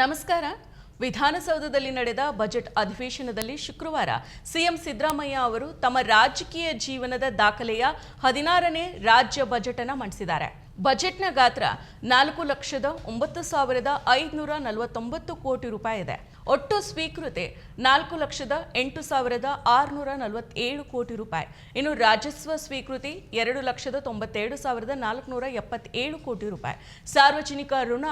ನಮಸ್ಕಾರ. ವಿಧಾನಸೌಧದಲ್ಲಿ ನಡೆದ ಬಜೆಟ್ ಅಧಿವೇಶನದಲ್ಲಿ ಶುಕ್ರವಾರ ಸಿಎಂ ಸಿದ್ದರಾಮಯ್ಯ ಅವರು ತಮ್ಮ ರಾಜಕೀಯ ಜೀವನದ ದಾಖಲೆಯ ಹದಿನಾರನೇ ರಾಜ್ಯ ಬಜೆಟ್ ಅನ್ನು ಮಂಡಿಸಿದ್ದಾರೆ. ಬಜೆಟ್ನ ಗಾತ್ರ ನಾಲ್ಕು ಲಕ್ಷದ ಒಂಬತ್ತು ಸಾವಿರದ ಐದುನೂರ ನಲವತ್ತೊಂಬತ್ತು ಕೋಟಿ ರೂಪಾಯಿ ಇದೆ. ಒಟ್ಟು ಸ್ವೀಕೃತಿ ನಾಲ್ಕು ಲಕ್ಷದ ಎಂಟು ಸಾವಿರದ ಆರುನೂರ ನಲವತ್ತೇಳು ಕೋಟಿ ರೂಪಾಯಿ. ಇನ್ನು ರಾಜಸ್ವ ಸ್ವೀಕೃತಿ ಎರಡು ಲಕ್ಷದ ತೊಂಬತ್ತೆರಡು ಸಾವಿರದ ನಾಲ್ಕುನೂರ ಎಪ್ಪತ್ತೇಳು ಕೋಟಿ ರೂಪಾಯಿ. ಸಾರ್ವಜನಿಕ ಋಣ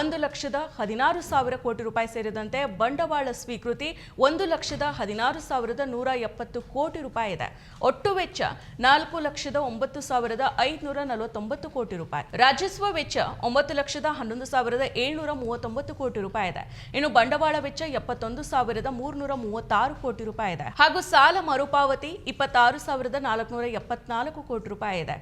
ಒಂದು ಲಕ್ಷದ ಹದಿನಾರು ಸಾವಿರ ಕೋಟಿ ರೂಪಾಯಿ ಸೇರಿದಂತೆ ಬಂಡವಾಳ ಸ್ವೀಕೃತಿ ಒಂದು ಲಕ್ಷದ ಹದಿನಾರು ಸಾವಿರದ ನೂರ ಎಪ್ಪತ್ತು ಕೋಟಿ ರೂಪಾಯಿ ಇದೆ. ಒಟ್ಟು ವೆಚ್ಚ ನಾಲ್ಕು ಲಕ್ಷದ ಒಂಬತ್ತು ಸಾವಿರದ ಐದುನೂರ ನಲವತ್ತೊಂಬತ್ತು ಕೋಟಿ ರೂಪಾಯಿ. ರಾಜಸ್ವ ವೆಚ್ಚ ಒಂಬತ್ತು ಲಕ್ಷದ ಹನ್ನೊಂದು ಸಾವಿರದ ಏಳ್ನೂರ ಮೂವತ್ತೊಂಬತ್ತು ಕೋಟಿ ರೂಪಾಯಿ ಇದೆ. ಇನ್ನು ಬಂಡವಾಳ ವೆಚ್ಚ ಎಪ್ಪತ್ತೊಂದು ಸಾವಿರದ ಮೂರ್ನೂರ ಮೂವತ್ತಾರು ಕೋಟಿ ರೂಪಾಯಿ ಇದೆ. ಹಾಗೂ ಸಾಲ ಮರುಪಾವತಿ ಇಪ್ಪತ್ತಾರು ಸಾವಿರದ ನಾಲ್ಕುನೂರ ಎಪ್ಪತ್ನಾಲ್ಕು ಕೋಟಿ ರೂಪಾಯಿ ಇದೆ.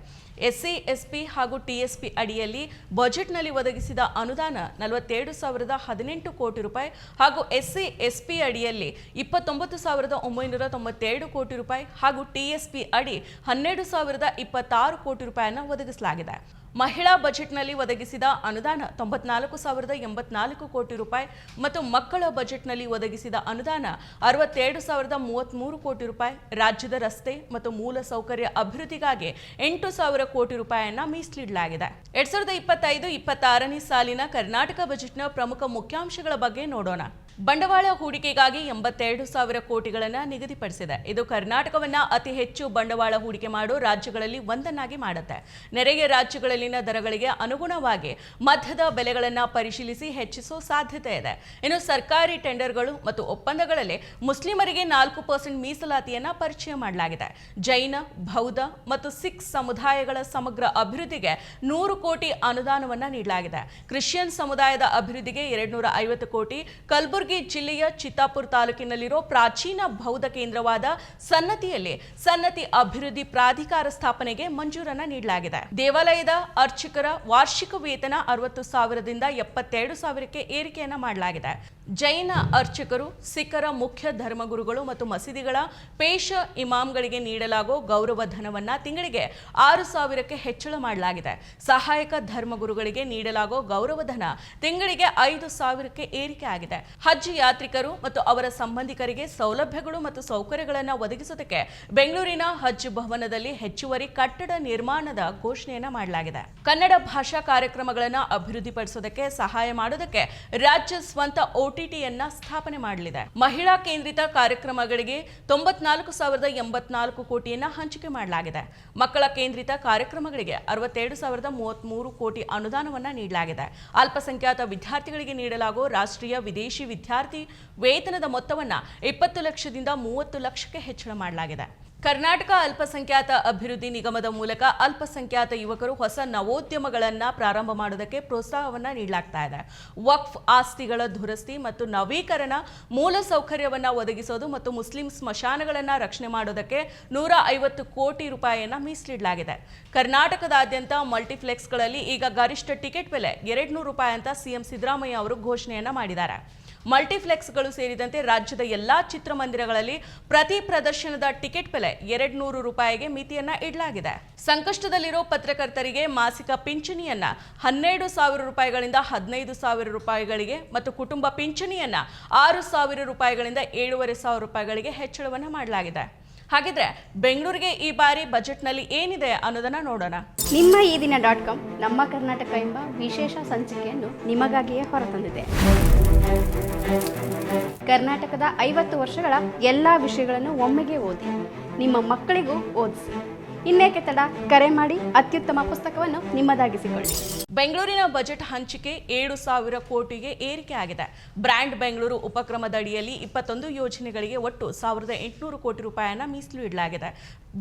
ಎಸ್ಸಿ, ಎಸ್ಪಿ ಹಾಗೂ ಟಿಎಸ್ಪಿ ಅಡಿಯಲ್ಲಿ ಬಜೆಟ್ನಲ್ಲಿ ಒದಗಿಸಿದ ಅನುದಾನ ನಲವತ್ತೆರಡು ಸಾವಿರದ ಹದಿನೆಂಟು ಕೋಟಿ ರೂಪಾಯಿ ಹಾಗೂ ಎಸ್ಸಿ, ಎಸ್ಪಿ ಅಡಿಯಲ್ಲಿ ಇಪ್ಪತ್ತೊಂಬತ್ತು ಸಾವಿರದ ಒಂಬೈನೂರ ತೊಂಬತ್ತೆರಡು ಕೋಟಿ ರೂಪಾಯಿ ಹಾಗೂ ಟಿಎಸ್ಪಿ ಅಡಿ ಹನ್ನೆರಡು ಸಾವಿರದ ಇಪ್ಪತ್ತಾರು ಕೋಟಿ ರೂಪಾಯಿಯನ್ನು ಒದಗಿಸಲಾಗಿದೆ. ಮಹಿಳಾ ಬಜೆಟ್ನಲ್ಲಿ ಒದಗಿಸಿದ ಅನುದಾನ ತೊಂಬತ್ನಾಲ್ಕು ಸಾವಿರದ ಎಂಬತ್ನಾಲ್ಕು ಕೋಟಿ ರೂಪಾಯಿ ಮತ್ತು ಮಕ್ಕಳ ಬಜೆಟ್ನಲ್ಲಿ ಒದಗಿಸಿದ ಅನುದಾನ ಅರವತ್ತೆರಡು ಸಾವಿರದ ಮೂವತ್ತ್ಮೂರು ಕೋಟಿ ರೂಪಾಯಿ. ರಾಜ್ಯದ ರಸ್ತೆ ಮತ್ತು ಮೂಲ ಸೌಕರ್ಯ ಅಭಿವೃದ್ಧಿಗಾಗಿ ಎಂಟು ಸಾವಿರ ಕೋಟಿ ರೂಪಾಯಿಯನ್ನ ಮೀಸಲಿಡಲಾಗಿದೆ. ಎರಡ್ ಸಾವಿರದ ಇಪ್ಪತ್ತೈದು, ಇಪ್ಪತ್ತಾರನೇ ಸಾಲಿನ ಕರ್ನಾಟಕ ಬಜೆಟ್ನ ಪ್ರಮುಖ ಮುಖ್ಯಾಂಶಗಳ ಬಗ್ಗೆ ನೋಡೋಣ. ಬಂಡವಾಳ ಹೂಡಿಕೆಗಾಗಿ ಎಂಬತ್ತೆರಡು ಸಾವಿರ ಕೋಟಿಗಳನ್ನು ನಿಗದಿಪಡಿಸಿದೆ. ಇದು ಕರ್ನಾಟಕವನ್ನ ಅತಿ ಹೆಚ್ಚು ಬಂಡವಾಳ ಹೂಡಿಕೆ ಮಾಡೋ ರಾಜ್ಯಗಳಲ್ಲಿ ಒಂದನ್ನಾಗಿ ಮಾಡುತ್ತೆ. ನೆರೆಯ ರಾಜ್ಯಗಳಲ್ಲಿನ ದರಗಳಿಗೆ ಅನುಗುಣವಾಗಿ ಮಧ್ಯದ ಬೆಲೆಗಳನ್ನು ಪರಿಶೀಲಿಸಿ ಹೆಚ್ಚಿಸುವ ಸಾಧ್ಯತೆ ಇದೆ. ಇನ್ನು ಸರ್ಕಾರಿ ಟೆಂಡರ್ಗಳು ಮತ್ತು ಒಪ್ಪಂದಗಳಲ್ಲಿ ಮುಸ್ಲಿಮರಿಗೆ ನಾಲ್ಕು ಪರ್ಸೆಂಟ್ ಮೀಸಲಾತಿಯನ್ನ ಪರಿಚಯ ಮಾಡಲಾಗಿದೆ. ಜೈನ, ಬೌದ್ಧ ಮತ್ತು ಸಿಖ್ ಸಮುದಾಯಗಳ ಸಮಗ್ರ ಅಭಿವೃದ್ಧಿಗೆ ನೂರು ಕೋಟಿ ಅನುದಾನವನ್ನ ನೀಡಲಾಗಿದೆ. ಕ್ರಿಶ್ಚಿಯನ್ ಸಮುದಾಯದ ಅಭಿವೃದ್ಧಿಗೆ ಎರಡ್ನೂರ ಐವತ್ತು ಕೋಟಿ, ಕಲಬುರಗಿ ಜಿಲ್ಲೆಯ ಚಿತ್ತಾಪುರ ತಾಲೂಕಿನಲ್ಲಿರೋ ಪ್ರಾಚೀನ ಬೌದ್ಧ ಕೇಂದ್ರವಾದ ಸನ್ನತಿಯಲ್ಲಿ ಸನ್ನತಿ ಅಭಿವೃದ್ಧಿ ಪ್ರಾಧಿಕಾರ ಸ್ಥಾಪನೆಗೆ ಮಂಜೂರನ್ನ ನೀಡಲಾಗಿದೆ. ದೇವಾಲಯದ ಅರ್ಚಕರ ವಾರ್ಷಿಕ ವೇತನ ಅರವತ್ತು ಸಾವಿರದಿಂದ ಎಪ್ಪತ್ತೆರಡು ಸಾವಿರಕ್ಕೆ ಏರಿಕೆಯನ್ನ ಮಾಡಲಾಗಿದೆ. ಜೈನ ಅರ್ಚಕರು ಸಿಖ್ಖರ ಮುಖ್ಯ ಧರ್ಮಗುರುಗಳು ಮತ್ತು ಮಸೀದಿಗಳ ಪೇಶ ಇಮಾಮ್ಗಳಿಗೆ ನೀಡಲಾಗೋ ಗೌರವ ಧನವನ್ನ ತಿಂಗಳಿಗೆ ಆರು ಸಾವಿರಕ್ಕೆ ಹೆಚ್ಚಳ ಮಾಡಲಾಗಿದೆ. ಸಹಾಯಕ ಧರ್ಮಗುರುಗಳಿಗೆ ನೀಡಲಾಗೋ ಗೌರವಧನ ತಿಂಗಳಿಗೆ ಐದು ಸಾವಿರಕ್ಕೆ ಏರಿಕೆ ಆಗಿದೆ. ಹಜ್ ಯಾತ್ರಿಕರು ಮತ್ತು ಅವರ ಸಂಬಂಧಿಕರಿಗೆ ಸೌಲಭ್ಯಗಳು ಮತ್ತು ಸೌಕರ್ಯಗಳನ್ನು ಒದಗಿಸುವುದಕ್ಕೆ ಬೆಂಗಳೂರಿನ ಹಜ್ ಭವನದಲ್ಲಿ ಹೆಚ್ಚುವರಿ ಕಟ್ಟಡ ನಿರ್ಮಾಣದ ಘೋಷಣೆಯನ್ನು ಮಾಡಲಾಗಿದೆ. ಕನ್ನಡ ಭಾಷಾ ಕಾರ್ಯಕ್ರಮಗಳನ್ನು ಅಭಿವೃದ್ಧಿಪಡಿಸುವುದಕ್ಕೆ ಸಹಾಯ ಮಾಡುವುದಕ್ಕೆ ರಾಜ್ಯ ಸ್ವಂತ ಒಟಿಟಿಯನ್ನ ಸ್ಥಾಪನೆ ಮಾಡಲಿದೆ. ಮಹಿಳಾ ಕೇಂದ್ರಿತ ಕಾರ್ಯಕ್ರಮಗಳಿಗೆ ತೊಂಬತ್ನಾಲ್ಕು ಸಾವಿರದ ಎಂಬತ್ನಾಲ್ಕು ಕೋಟಿಯನ್ನ ಹಂಚಿಕೆ ಮಾಡಲಾಗಿದೆ. ಮಕ್ಕಳ ಕೇಂದ್ರಿತ ಕಾರ್ಯಕ್ರಮಗಳಿಗೆ ಅರವತ್ತೆರಡು ಸಾವಿರದ ಮೂವತ್ಮೂರು ಕೋಟಿ ಅನುದಾನವನ್ನ ನೀಡಲಾಗಿದೆ. ಅಲ್ಪಸಂಖ್ಯಾತ ವಿದ್ಯಾರ್ಥಿಗಳಿಗೆ ನೀಡಲಾಗುವ ರಾಷ್ಟ್ರೀಯ ವಿದೇಶಿ ವಿದ್ಯಾರ್ಥಿ ವೇತನದ ಮೊತ್ತವನ್ನ ಇಪ್ಪತ್ತು ಲಕ್ಷದಿಂದ ಮೂವತ್ತು ಲಕ್ಷಕ್ಕೆ ಹೆಚ್ಚಳ ಮಾಡಲಾಗಿದೆ. ಕರ್ನಾಟಕ ಅಲ್ಪಸಂಖ್ಯಾತ ಅಭಿವೃದ್ಧಿ ನಿಗಮದ ಮೂಲಕ ಅಲ್ಪಸಂಖ್ಯಾತ ಯುವಕರು ಹೊಸ ನವೋದ್ಯಮಗಳನ್ನು ಪ್ರಾರಂಭ ಮಾಡೋದಕ್ಕೆ ಪ್ರೋತ್ಸಾಹವನ್ನು ನೀಡಲಾಗ್ತಾ ಇದೆ. ವಕ್ಫ್ ಆಸ್ತಿಗಳ ದುರಸ್ತಿ ಮತ್ತು ನವೀಕರಣ ಮೂಲ ಸೌಕರ್ಯವನ್ನ ಒದಗಿಸೋದು ಮತ್ತು ಮುಸ್ಲಿಂ ಸ್ಮಶಾನಗಳನ್ನ ರಕ್ಷಣೆ ಮಾಡೋದಕ್ಕೆ ನೂರ ಐವತ್ತು ಕೋಟಿ ರೂಪಾಯಿಯನ್ನ ಮೀಸಲಿಡಲಾಗಿದೆ. ಕರ್ನಾಟಕದಾದ್ಯಂತ ಮಲ್ಟಿಪ್ಲೆಕ್ಸ್ಗಳಲ್ಲಿ ಈಗ ಗರಿಷ್ಠ ಟಿಕೆಟ್ ಬೆಲೆ ಎರಡು ನೂರು ರೂಪಾಯಿ ಅಂತ ಸಿಎಂ ಸಿದ್ದರಾಮಯ್ಯ ಅವರು ಘೋಷಣೆಯನ್ನ ಮಾಡಿದ್ದಾರೆ. ಮಲ್ಟಿಪ್ಲೆಕ್ಸ್ಗಳು ಸೇರಿದಂತೆ ರಾಜ್ಯದ ಎಲ್ಲಾ ಚಿತ್ರಮಂದಿರಗಳಲ್ಲಿ ಪ್ರತಿ ಪ್ರದರ್ಶನದ ಟಿಕೆಟ್ ಬೆಲೆ ಎರಡ್ ನೂರು ರೂಪಾಯಿಗೆ ಮಿತಿಯನ್ನ ಇಡಲಾಗಿದೆ. ಸಂಕಷ್ಟದಲ್ಲಿರೋ ಪತ್ರಕರ್ತರಿಗೆ ಮಾಸಿಕ ಪಿಂಚಣಿಯನ್ನ ಹನ್ನೆರಡು ಸಾವಿರ ರೂಪಾಯಿಗಳಿಂದ ಹದಿನೈದು ಸಾವಿರ ರೂಪಾಯಿಗಳಿಗೆ ಮತ್ತು ಕುಟುಂಬ ಪಿಂಚಣಿಯನ್ನ ಆರು ಸಾವಿರ ರೂಪಾಯಿಗಳಿಂದ ಏಳುವರೆ ಸಾವಿರ ರೂಪಾಯಿಗಳಿಗೆ ಹೆಚ್ಚಳವನ್ನ ಮಾಡಲಾಗಿದೆ. ಹಾಗಿದ್ರೆ ಬೆಂಗಳೂರಿಗೆ ಈ ಬಾರಿ ಬಜೆಟ್ನಲ್ಲಿ ಏನಿದೆ ಅನ್ನೋದನ್ನ ನೋಡೋಣ. ನಿಮ್ಮ ಈ ದಿನ ಡಾಟ್ ಕಾಮ್, ನಮ್ಮ ಕರ್ನಾಟಕ ಎಂಬ ವಿಶೇಷ ಸಂಚಿಕೆಯನ್ನು ನಿಮಗಾಗಿಯೇ ಹೊರತಂದಿದೆ. ಕರ್ನಾಟಕದ ಐವತ್ತು ವರ್ಷಗಳ ಎಲ್ಲ ವಿಷಯಗಳನ್ನು ಒಮ್ಮೆಗೆ ಓದಿ, ನಿಮ್ಮ ಮಕ್ಕಳಿಗೂ ಓದಿಸಿ. ಇನ್ನೇಕೆ ತಡ? ಕರೆ ಮಾಡಿ ಅತ್ಯುತ್ತಮ ಪುಸ್ತಕವನ್ನು ನಿಮ್ಮದಾಗಿಸಿಕೊಳ್ಳಿ. ಬೆಂಗಳೂರಿನ ಬಜೆಟ್ ಹಂಚಿಕೆ ಏಳು ಸಾವಿರ ಕೋಟಿಗೆ ಏರಿಕೆ ಆಗಿದೆ. ಬ್ರ್ಯಾಂಡ್ ಬೆಂಗಳೂರು ಉಪಕ್ರಮದ ಅಡಿಯಲ್ಲಿ ಇಪ್ಪತ್ತೊಂದು ಯೋಜನೆಗಳಿಗೆ ಒಟ್ಟು ಸಾವಿರದ ಎಂಟುನೂರು ಕೋಟಿ ರೂಪಾಯಿಯನ್ನು ಮೀಸಲು ಇಡಲಾಗಿದೆ.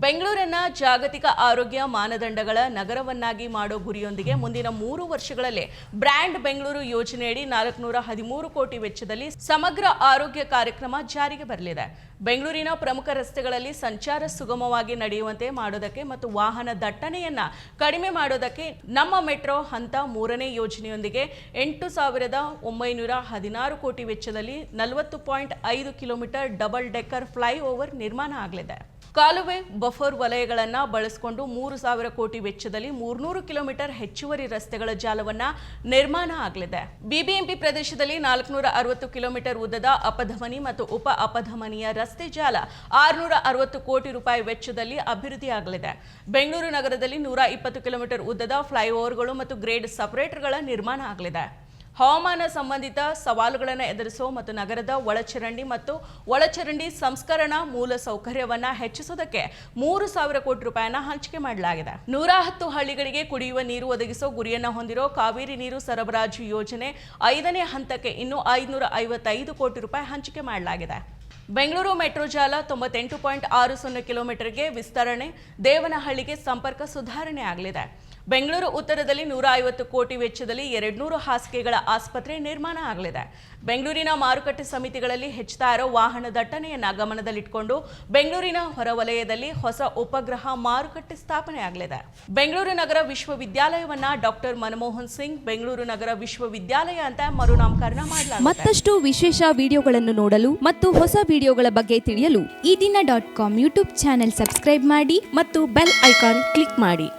ಬೆಂಗಳೂರನ್ನ ಜಾಗತಿಕ ಆರೋಗ್ಯ ಮಾನದಂಡಗಳ ನಗರವನ್ನಾಗಿ ಮಾಡೋ ಗುರಿಯೊಂದಿಗೆ ಮುಂದಿನ ಮೂರು ವರ್ಷಗಳಲ್ಲಿ ಬ್ರ್ಯಾಂಡ್ ಬೆಂಗಳೂರು ಯೋಜನೆಯಡಿ ನಾಲ್ಕುನೂರ ಹದಿಮೂರು ಕೋಟಿ ವೆಚ್ಚದಲ್ಲಿ ಸಮಗ್ರ ಆರೋಗ್ಯ ಕಾರ್ಯಕ್ರಮ ಜಾರಿಗೆ ಬರಲಿದೆ. ಬೆಂಗಳೂರಿನ ಪ್ರಮುಖ ರಸ್ತೆಗಳಲ್ಲಿ ಸಂಚಾರ ಸುಗಮವಾಗಿ ನಡೆಯುವಂತೆ ಮಾಡೋದಕ್ಕೆ ಮತ್ತು ವಾಹನ ದಟ್ಟಣೆಯನ್ನ ಕಡಿಮೆ ಮಾಡೋದಕ್ಕೆ ನಮ್ಮ ಮೆಟ್ರೋ ಹಂತ ಮೂರನೇ ಯೋಜನೆಯೊಂದಿಗೆ ಎಂಟು ಸಾವಿರದ ಒಂಬೈನೂರ ಹದಿನಾರು ಕೋಟಿ ವೆಚ್ಚದಲ್ಲಿ ನಲವತ್ತು ಪಾಯಿಂಟ್ ಐದು ಕಿಲೋಮೀಟರ್ ಡಬಲ್ ಡೆಕ್ಕರ್ ಫ್ಲೈಓವರ್ ನಿರ್ಮಾಣ ಆಗಲಿದೆ. ಕಾಲುವೆ, ಬಫರ್ ವಲಯಗಳನ್ನು ಬಳಸಿಕೊಂಡು ಮೂರು ಸಾವಿರ ಕೋಟಿ ವೆಚ್ಚದಲ್ಲಿ ಮೂರ್ನೂರು ಕಿಲೋಮೀಟರ್ ಹೆಚ್ಚುವರಿ ರಸ್ತೆಗಳ ಜಾಲವನ್ನು ನಿರ್ಮಾಣ ಆಗಲಿದೆ. ಬಿಬಿಎಂಪಿ ಪ್ರದೇಶದಲ್ಲಿ ನಾಲ್ಕುನೂರ ಅರವತ್ತು ಕಿಲೋಮೀಟರ್ ಉದ್ದದ ಅಪಧಮನಿ ಮತ್ತು ಉಪ ಅಪಧಮನಿಯ ರಸ್ತೆ ಜಾಲ ಆರುನೂರ ಅರವತ್ತು ಕೋಟಿ ರೂಪಾಯಿ ವೆಚ್ಚದಲ್ಲಿ ಅಭಿವೃದ್ಧಿಯಾಗಲಿದೆ ಬೆಂಗಳೂರು ನಗರದಲ್ಲಿ ನೂರ ಇಪ್ಪತ್ತು ಕಿಲೋಮೀಟರ್ ಉದ್ದದ ಫ್ಲೈಓವರ್ಗಳು ಮತ್ತು ಗ್ರೇಡ್ ಸಪರೇಟರ್ಗಳ ನಿರ್ಮಾಣ ಆಗಲಿದೆ. ಹವಾಮಾನ ಸಂಬಂಧಿತ ಸವಾಲುಗಳನ್ನು ಎದುರಿಸುವ ಮತ್ತು ನಗರದ ಒಳಚರಂಡಿ ಮತ್ತು ಒಳಚರಂಡಿ ಸಂಸ್ಕರಣಾ ಮೂಲ ಸೌಕರ್ಯವನ್ನು ಹೆಚ್ಚಿಸುವುದಕ್ಕೆ ಮೂರು ಸಾವಿರ ಕೋಟಿ ರೂಪಾಯಿಯನ್ನು ಹಂಚಿಕೆ ಮಾಡಲಾಗಿದೆ. ನೂರ ಹತ್ತು ಹಳ್ಳಿಗಳಿಗೆ ಕುಡಿಯುವ ನೀರು ಒದಗಿಸುವ ಗುರಿಯನ್ನು ಹೊಂದಿರೋ ಕಾವೇರಿ ನೀರು ಸರಬರಾಜು ಯೋಜನೆ ಐದನೇ ಹಂತಕ್ಕೆ ಇನ್ನೂ ಐದುನೂರ ಐವತ್ತೈದು ಕೋಟಿ ರೂಪಾಯಿ ಹಂಚಿಕೆ ಮಾಡಲಾಗಿದೆ. ಬೆಂಗಳೂರು ಮೆಟ್ರೋ ಜಾಲ ತೊಂಬತ್ತೆಂಟು ಪಾಯಿಂಟ್ ಆರು ಸೊನ್ನೆ ಕಿಲೋಮೀಟರ್ಗೆ ವಿಸ್ತರಣೆ, ದೇವನಹಳ್ಳಿಗೆ ಸಂಪರ್ಕ ಸುಧಾರಣೆ ಆಗಲಿದೆ. ಬೆಂಗಳೂರು ಉತ್ತರದಲ್ಲಿ ನೂರ ಐವತ್ತು ಕೋಟಿ ವೆಚ್ಚದಲ್ಲಿ ಎರಡ್ನೂರು ಹಾಸಿಗೆಗಳ ಆಸ್ಪತ್ರೆ ನಿರ್ಮಾಣ ಆಗಲಿದೆ. ಬೆಂಗಳೂರಿನ ಮಾರುಕಟ್ಟೆ ಸಮಿತಿಗಳಲ್ಲಿ ಹೆಚ್ಚುತ್ತಾ ಇರೋ ವಾಹನ ದಟ್ಟಣೆಯನ್ನು ಗಮನದಲ್ಲಿಟ್ಟುಕೊಂಡು ಬೆಂಗಳೂರಿನ ಹೊರವಲಯದಲ್ಲಿ ಹೊಸ ಉಪಗ್ರಹ ಮಾರುಕಟ್ಟೆ ಸ್ಥಾಪನೆ ಆಗಲಿದೆ. ಬೆಂಗಳೂರು ನಗರ ವಿಶ್ವವಿದ್ಯಾಲಯವನ್ನ ಡಾಕ್ಟರ್ ಮನಮೋಹನ್ ಸಿಂಗ್ ಬೆಂಗಳೂರು ನಗರ ವಿಶ್ವವಿದ್ಯಾಲಯ ಅಂತ ಮರುನಾಮಕರಣ ಮಾಡಲಾಗಿದೆ ಮತ್ತಷ್ಟು ವಿಶೇಷ ವಿಡಿಯೋಗಳನ್ನು ನೋಡಲು ಮತ್ತು ಹೊಸ ವಿಡಿಯೋಗಳ ಬಗ್ಗೆ ತಿಳಿಯಲು Eedina dot com YouTube channel subscribe ಮಾಡಿ ಮತ್ತು ಬೆಲ್ ಐಕಾನ್ ಕ್ಲಿಕ್ ಮಾಡಿ.